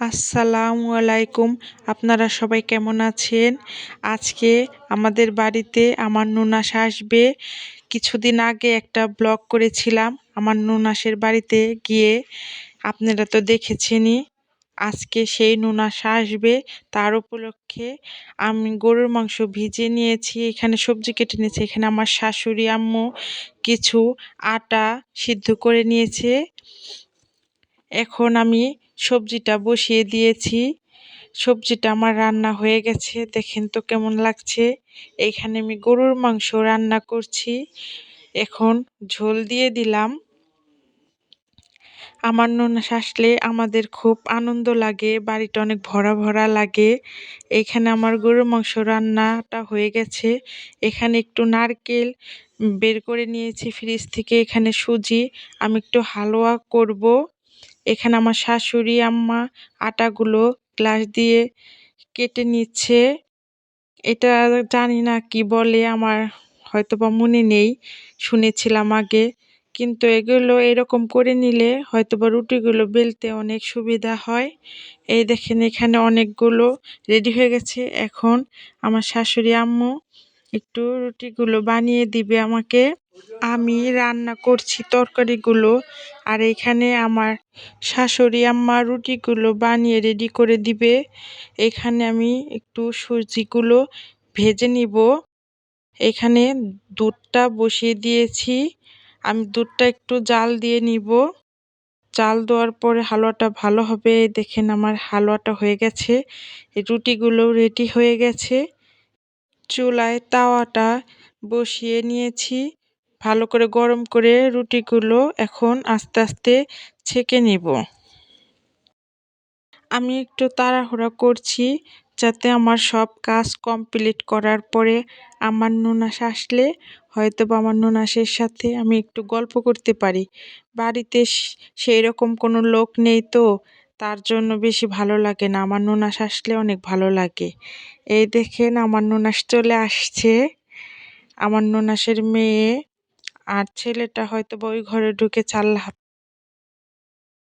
আসসালামু আলাইকুম। আপনারা সবাই কেমন আছেন? আজকে আমাদের বাড়িতে আমার নুনাস আসবে। কিছুদিন আগে একটা ব্লগ করেছিলাম আমার নুনাসের বাড়িতে গিয়ে। আপনারা তো দেখেছেনই। আজকে সেই নুনাস আসবে তার উপলক্ষে আমি গরুর মাংস ভিজে নিয়েছি, এখানে সবজি কেটে নিয়েছি, এখানে আমার শাশুড়ি, আম্মু কিছু আটা সিদ্ধ করে নিয়েছে। এখন আমি সবজিটা বসিয়ে দিয়েছি। সবজিটা আমার রান্না হয়ে গেছে। দেখেন তো কেমন লাগছে। এইখানে আমি গরুর মাংস রান্না করছি। এখন ঝোল দিয়ে দিলাম। আমার ননাস আসলে আমাদের খুব আনন্দ লাগে। বাড়িটা অনেক ভরা ভরা লাগে। এখানে আমার গরুর মাংস রান্নাটা হয়ে গেছে। এখানে একটু নারকেল বের করে নিয়েছি ফ্রিজ থেকে। এখানে সুজি। আমি একটু হালুয়া করব। এখানে আমার শাশুড়ি, আম্মা আটাগুলো গ্লাস দিয়ে কেটে নিচ্ছে। এটা জানি না কি বলে, আমার হয়তো বা মনে নেই, শুনেছিলাম আগে। কিন্তু এগুলো এরকম করে নিলে হয়তো বা রুটিগুলো বেলতে অনেক সুবিধা হয়। এই দেখেন এখানে অনেকগুলো রেডি হয়ে গেছে। এখন আমার শাশুড়ি, আম্মু একটু রুটিগুলো বানিয়ে দিবে আমাকে। আমি রান্না করছি তরকারিগুলো আর এখানে আমার শাশুড়ি আম্মা রুটিগুলো বানিয়ে রেডি করে দিবে। এখানে আমি একটু সুজিগুলো ভেজে নিব। এখানে দুধটা বসিয়ে দিয়েছি। আমি দুধটা একটু জাল দিয়ে নিব। জাল দেওয়ার পরে হালুয়াটা ভালো হবে। দেখেন আমার হালুয়াটা হয়ে গেছে। রুটিগুলো রেডি হয়ে গেছে। চুলায় তাওয়াটা বসিয়ে নিয়েছি। ভালো করে গরম করে রুটিগুলো এখন আস্তে আস্তে ছেঁকে নিব। আমি একটু তাড়াহুড়া করছি যাতে আমার সব কাজ কমপ্লিট করার পরে আমার নুনাস আসলে হয়তো বা আমার নুনাসের সাথে আমি একটু গল্প করতে পারি। বাড়িতে সেই রকম কোনো লোক নেই তো। তার জন্য বেশি ভালো লাগে না। আমার নুনাস আসলে অনেক ভালো লাগে। এই দেখেন আমার নুনাস চলে আসছে। আমার নুনাসের মেয়ে আর ছেলেটা হয়তো বা ওই ঘরে ঢুকে চাল্লা